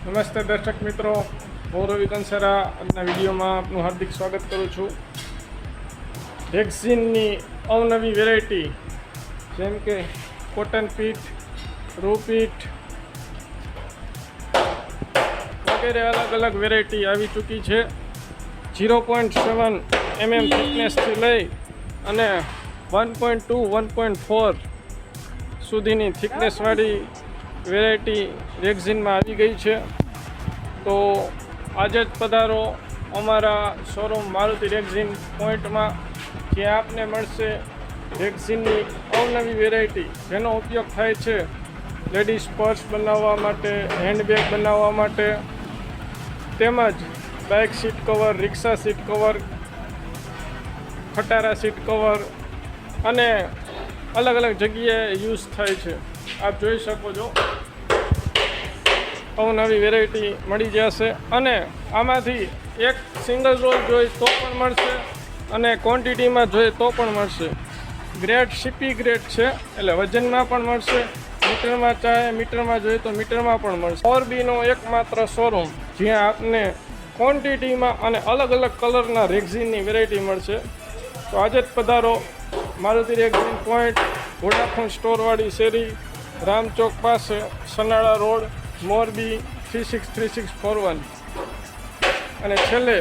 નમસ્તે દર્શક મિત્રો, હું રવિ કંસરા આજના વિડીયોમાં આપનું હાર્દિક સ્વાગત કરું છું. વેક્સિનની અવનવી વેરાયટી, જેમ કે કોટન પીઠ રૂપીઠ વગેરે અલગ અલગ વેરાયટી આવી ચૂકી છે. ઝીરો પોઈન્ટ સેવન એમએમ થિકનેસથી લઈ અને one point two, one point four સુધીની થિકનેસવાળી વેરાયટી રેક્ઝિનમાં આવી ગઈ છે. તો આજે જ પધારો અમારા શોરૂમ મારુતિ રેક્ઝિન પોઈન્ટમાં. જ્યાં આપને મળશે રેક્ઝિનની અવનવી વેરાયટી. જેનો ઉપયોગ થાય છે લેડીઝ પર્સ બનાવવા માટે, હેન્ડબેગ બનાવવા માટે. તેમજ bike seat cover, rickshaw seat cover, ખટારા seat cover અને અલગ અલગ જગ્યાએ યુઝ થાય છે. આપ જોઈ શકો છો. અવનવી વેરાયટી મળી જશે અને આમાંથી એક સિંગલ રોલ જોઈએ તો પણ મળશે અને ક્વોન્ટિટીમાં જોઈએ તો પણ મળશે. ગ્રેડ સીપી ગ્રેડ છે, એટલે વજનમાં પણ મળશે. મીટરમાં ચાહે, મીટરમાં જોઈએ તો મીટરમાં પણ મળશે. મોરબીનો એકમાત્ર શોરૂમ જ્યાં આપને ક્વોન્ટિટીમાં અને અલગ અલગ કલરના રેક્ઝિનની વેરાયટી મળશે. તો આજે જ પધારો. મારુતિ રેક્ઝિન પોઈન્ટ વોડાફોન સ્ટોરવાળી શેરી રામચોક પાસે Sanala road, Morbi three six three six four one. અને છેલ્લે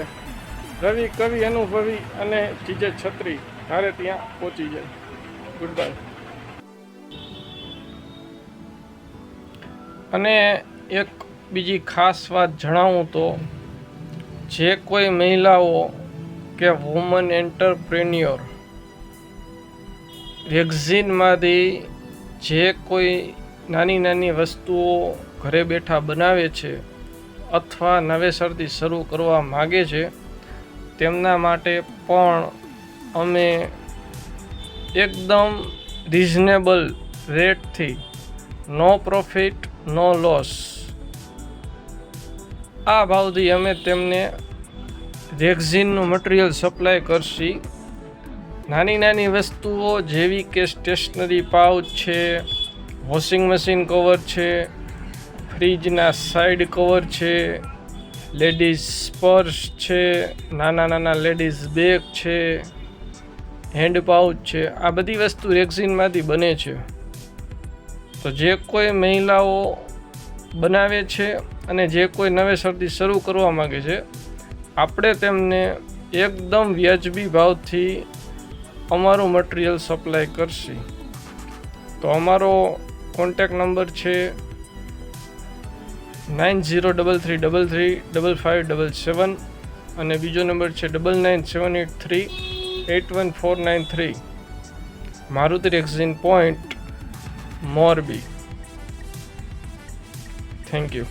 રવિ કવિ અનુભવી અને જીજે છત્રી. તારે ત્યાં પહોંચી જાય. ગુડ બાય અને એક બીજી ખાસ વાત જણાવું તો, જે કોઈ મહિલાઓ કે વુમન એન્ટરપ્રેન્યોર વેક્ઝિનમાંથી જે કોઈ નાની નાની વસ્તુઓ ઘરે બેઠા બનાવે છે અથવા નવેસરથી શરૂ કરવા માગે છે, તેમના માટે પણ અમે એકદમ રિઝનેબલ રેટથી નો પ્રોફિટ, નો લોસ. આ ભાવથી અમે તેમને રેક્ઝિનનું મટીરિયલ સપ્લાય કરશી. નાની નાની વસ્તુઓ જેવી કે સ્ટેશનરી પાઉચ છે, વોશિંગ મશીન કવર છે, ફ્રીજના સાઈડ કવર છે, લેડીઝ પર્સ છે, નાના નાના લેડીઝ બેગ છે, હેન્ડ પાઉચ છે, આ બધી વસ્તુ રેક્ઝિનમાંથી બને છે. તો જે કોઈ મહિલાઓ બનાવે છે અને જે કોઈ નવેસરથી શરૂ કરવા માગે છે, આપણે તેમને એકદમ વ્યાજબી ભાવથી અમારું મટીરિયલ સપ્લાય કરશે. તો અમારો કોન્ટેક નંબર છે nine zero double three double three double five double seven અને બીજો નંબર છે double nine seven eight three eight one four nine three Maruti rexine point Morbi. Thank you